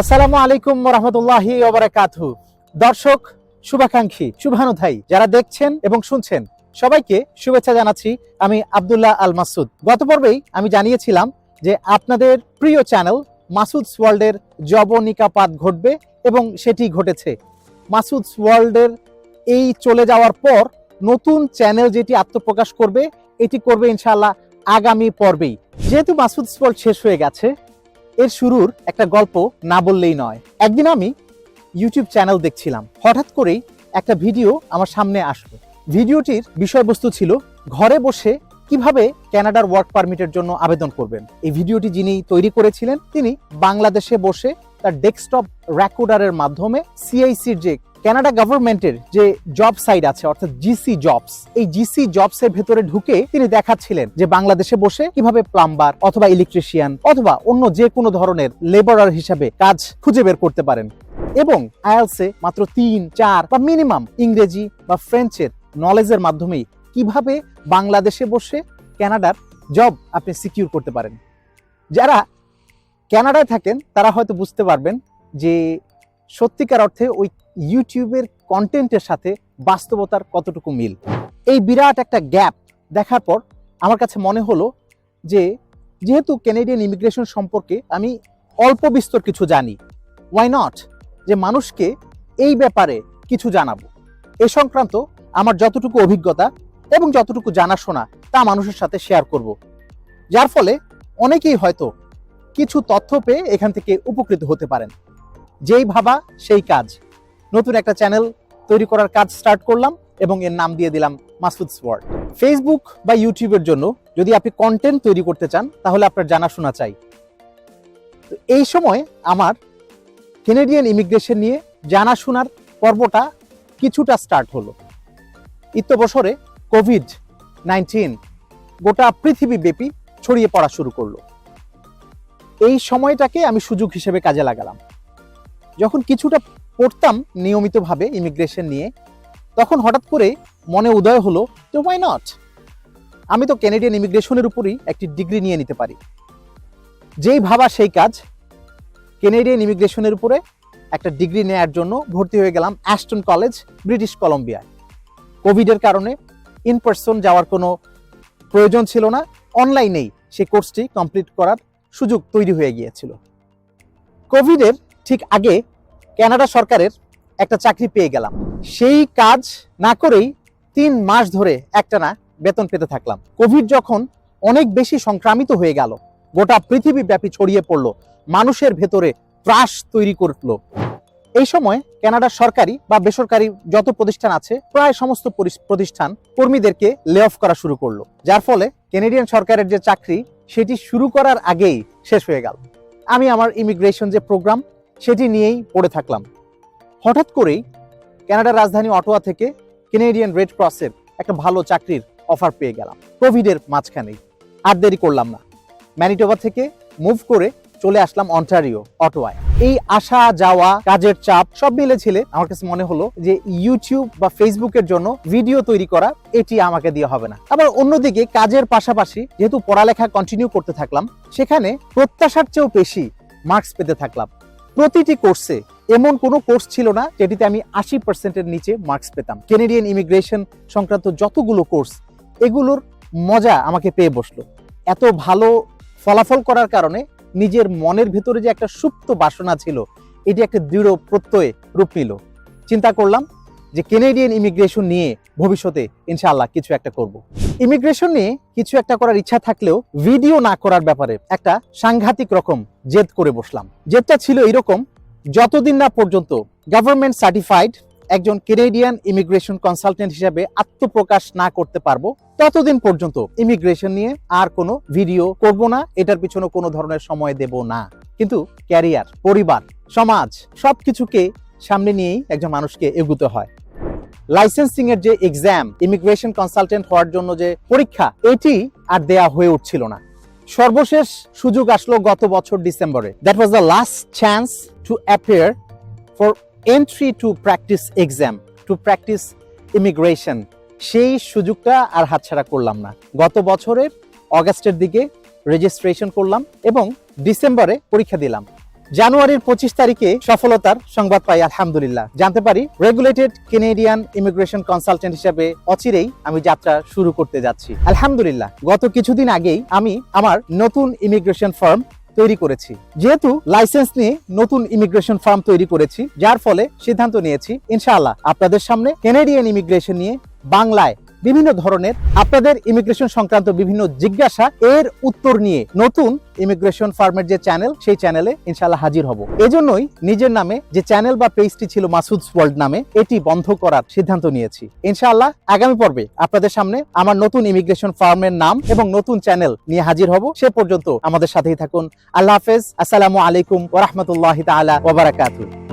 আসসালামু আলাইকুম রহমতুল্লাহি ওবরাকাতহু দর্শক, শুভাকাঙ্ক্ষী, শুভানুধায়ী যারা দেখছেন এবং শুনছেন, সবাইকে শুভেচ্ছা জানাচ্ছি আমি আব্দুল্লাহ আল মাসুদ। গত পর্বেই আমি জানিয়েছিলাম যে আপনাদের প্রিয় চ্যানেল মাসুদস ওয়ার্ল্ডের জবনিকাপাত ঘটবে এবং সেটি ঘটেছে। মাসুদস ওয়ার্ল্ডের এই চলে যাওয়ার পর নতুন চ্যানেল যেটি আত্মপ্রকাশ করবে, এটি করবে ইনশাআল্লাহ আগামী পর্বেই। যেহেতু মাসুদস ওয়ার্ল্ড শেষ হয়ে গেছে এর শুরুর একটা গল্প না বললেই নয়। একদিন আমি ইউটিউব চ্যানেল দেখছিলাম। হঠাৎ করেই একটা ভিডিও আমার সামনে আসলো। ভিডিওটির বিষয়বস্তু ছিল ঘরে বসে কীভাবে ক্যানাডার ওয়ার্ক পারমিটের জন্য আবেদন করবেন। এই ভিডিওটি যিনি তৈরি করেছিলেন, তিনি বাংলাদেশে বসে তার ডেস্কটপ রেকর্ডারের মাধ্যমে সিআইসির যে কানাডা গভর্নমেন্টের যে জব সাইট আছে, অর্থাৎ জিসি জবস এই জিসি জবস এর ভেতরে ঢুকে তিনি দেখাচ্ছিলেন যে বাংলাদেশে বসে কীভাবে প্লাম্বার অথবা ইলেকট্রিশিয়ান অথবা অন্য যে কোনো ধরনের লেবারার হিসাবে কাজ খুঁজে বের করতে পারেন। এবং আয়ালসে মাত্র তিন, চার বা মিনিমাম ইংরেজি বা ফ্রেঞ্চের নলেজের মাধ্যমেই কীভাবে বাংলাদেশে বসে ক্যানাডার জব আপনি সিকিউর করতে পারেন। যারা ক্যানাডায় থাকেন, তারা হয়তো বুঝতে পারবেন যে সত্যিকার অর্থে ওই ইউটিউবের কন্টেন্টের সাথে বাস্তবতার কতটুকু মিল? এই বিরাট একটা গ্যাপ দেখার পর আমার কাছে মনে হলো যে, যেহেতু কেনেডিয়ান ইমিগ্রেশন সম্পর্কে আমি অল্প বিস্তর কিছু জানি ওয়াই নট যে মানুষকে এই ব্যাপারে কিছু জানাব। এ সংক্রান্ত আমার যতটুকু অভিজ্ঞতা এবং যতটুকু জানাশোনা তা মানুষের সাথে শেয়ার করব। যার ফলে অনেকেই হয়তো কিছু তথ্য পেয়ে এখান থেকে উপকৃত হতে পারেন। যেই ভাবা, সেই কাজ। নতুন একটা চ্যানেল তৈরি করার কাজ স্টার্ট করলাম এবং এর নাম দিয়ে দিলাম মাসুদ ওয়ার্ড ফেসবুক বা ইউটিউবের জন্য যদি আপনি কন্টেন্ট তৈরি করতে চান, তাহলে আপনার জানাশোনা চাই। তো এই সময় আমার কেনেডিয়ান ইমিগ্রেশন নিয়ে জানাশোনার পর্বটা কিছুটা স্টার্ট হলো। ইত্য বছরে কোভিড নাইন্টিন গোটা পৃথিবী ব্যাপী ছড়িয়ে পড়া শুরু করল। এই সময়টাকে আমি সুযোগ হিসেবে কাজে লাগালাম। যখন কিছুটা পড়তাম নিয়মিতভাবে ইমিগ্রেশন নিয়ে। তখন হঠাৎ করে মনে উদয় হলো যে ওয়াই নট আমি তো ক্যানেডিয়ান ইমিগ্রেশনের উপরই একটি ডিগ্রি নিয়ে নিতে পারি। যেই ভাবা সেই কাজ কেনেডিয়ান ইমিগ্রেশনের উপরে একটা ডিগ্রি নেয়ার জন্য ভর্তি হয়ে গেলাম অ্যাস্টন কলেজ ব্রিটিশ কলম্বিয়ায় কোভিডের কারণে ইন পার্সন যাওয়ার কোনো প্রয়োজন ছিল না অনলাইনেই সেই কোর্সটি কমপ্লিট করার সুযোগ তৈরি হয়ে গিয়েছিল। কোভিডের ঠিক আগে কানাডা সরকারের একটা চাকরি পেয়ে গেলাম। সেই কাজ না করেই তিন মাস ধরে একটানা বেতন পেতে থাকলাম। কোভিড যখন অনেক বেশি সংক্রামিত হয়ে গেল, গোটা পৃথিবী ব্যাপী ছড়িয়ে পড়ল, মানুষের ভেতরে ত্রাস তৈরি করল। এই সময় কানাডার সরকারি বা বেসরকারি যত প্রতিষ্ঠান আছে, প্রায় সমস্ত প্রতিষ্ঠান কর্মীদেরকে লে অফ করা শুরু করল। যার ফলে কেনেডিয়ান সরকারের যে চাকরি, সেটি শুরু করার আগেই শেষ হয়ে গেল। আমি আমার ইমিগ্রেশন যে প্রোগ্রাম সেটি নিয়েই পড়ে থাকলাম। হঠাৎ করেই কানাডার রাজধানী অটোয়া থেকে কেনেডিয়ান রেড ক্রসের একটা ভালো চাকরির অফার পেয়ে গেলাম। কোভিডের মাঝখানেই। আর দেরি করলাম না। ম্যানিটোবা থেকে মুভ করে চলে আসলাম অন্টারিও অটোয়ায়। এই আসা, যাওয়া, কাজের চাপ সব মিলে ছিলে আমার কাছে মনে হলো যে ইউটিউব বা ফেসবুকের জন্য ভিডিও তৈরি করা এটি আমাকে দিয়ে হবে না। আবার অন্যদিকে কাজের পাশাপাশি যেহেতু পড়ালেখা কন্টিনিউ করতে থাকলাম, সেখানে প্রত্যাশার চেয়েও বেশি মার্কস পেতে থাকলাম। প্রতিটি কোর্সে এমন কোনো কোর্স ছিল না যেটিতে আমি আশি পার্সেন্টের নিচে মার্কস পেতাম। কেনেডিয়ান ইমিগ্রেশন সংক্রান্ত যতগুলো কোর্স এগুলোর মজা আমাকে পেয়ে বসল। এত ভালো ফলাফল করার কারণে নিজের মনের ভেতরে যে একটা সুপ্ত বাসনা ছিল, এটি একটা দৃঢ় প্রত্যয়ে রূপ নিল। চিন্তা করলাম যে কেনেডিয়ান ইমিগ্রেশন নিয়ে ভবিষ্যতে ইনশাআল্লাহ কিছু একটা করব। ইমিগ্রেশন নিয়ে কিছু একটা করার ইচ্ছা থাকলেও ভিডিও না করার ব্যাপারে একটা সাংঘাতিক রকম জেদ করে বসলাম। জেদটা ছিল এরকম যতদিন না পর্যন্ত গভর্নমেন্ট সার্টিফাইড একজন কেনেডিয়ান ইমিগ্রেশন কনসালটেন্ট হিসেবে আত্মপ্রকাশ না করতে পারব, ততদিন পর্যন্ত ইমিগ্রেশন নিয়ে আর কোনো ভিডিও করব না, এটার পিছনে কোনো ধরনের সময় দেব না। কিন্তু ক্যারিয়ার পরিবার, সমাজ, সবকিছুকে সামনে নিয়েই একজন মানুষকে এগুতে হয়। লাইসেন্সিং এর যে এক্সাম ইমিগ্রেশন কনসালটেন্ট হওয়ার জন্য যে পরীক্ষা, এটি আর দেয়া হয়ে উঠছিল না। সর্বশেষ সুযোগ আসলো গত বছর ডিসেম্বরে। That was the last chance to appear for entry to practice exam to practice immigration সেই সুযোগটা আর হাতছাড়া করলাম না। গত বছরের অগাস্টের দিকে রেজিস্ট্রেশন করলাম এবং ডিসেম্বরে পরীক্ষা দিলাম। জানুয়ারির পঁচিশ তারিখে সফলতার সংবাদ পাই, আলহামদুলিল্লাহ। জানতে পারি রেগুলেটেড কেনেডিয়ান ইমিগ্রেশন কনসালটেন্ট হিসেবে অচিরেই আমি যাত্রা শুরু করতে যাচ্ছি। আলহামদুলিল্লাহ, গত কিছুদিন আগেই আমি আমার নতুন ইমিগ্রেশন ফার্ম তৈরি করেছি। যেহেতু লাইসেন্স নিয়ে নতুন ইমিগ্রেশন ফার্ম তৈরি করেছি, যার ফলে সিদ্ধান্ত নিয়েছি, ইনশাআল্লাহ, আপনাদের সামনে কেনেডিয়ান ইমিগ্রেশন নিয়ে বাংলায় বিভিন্ন ধরনের আপনাদের ইমিগ্রেশন সংক্রান্ত বিভিন্ন জিজ্ঞাসা এর উত্তর নিয়ে নতুন ইমিগ্রেশন ফার্মের যে চ্যানেল সেই চ্যানেলে ইনশাআল্লাহ হাজির হব। এজন্যই নিজের নামে যে চ্যানেল বা পেজটি ছিল মাসুদ ওয়ার্ল্ড নামে, এটি বন্ধ করার সিদ্ধান্ত নিয়েছি। ইনশাআল্লাহ আগামী পর্বে আপনাদের সামনে আমার নতুন ইমিগ্রেশন ফার্মের নাম এবং নতুন চ্যানেল নিয়ে হাজির হব। সে পর্যন্ত আমাদের সাথেই থাকুন। আল্লাহ হাফেজ। আসসালামু আলাইকুম ওরহমতুল্লাহ তাআলা ওয়া বারাকাতুহু।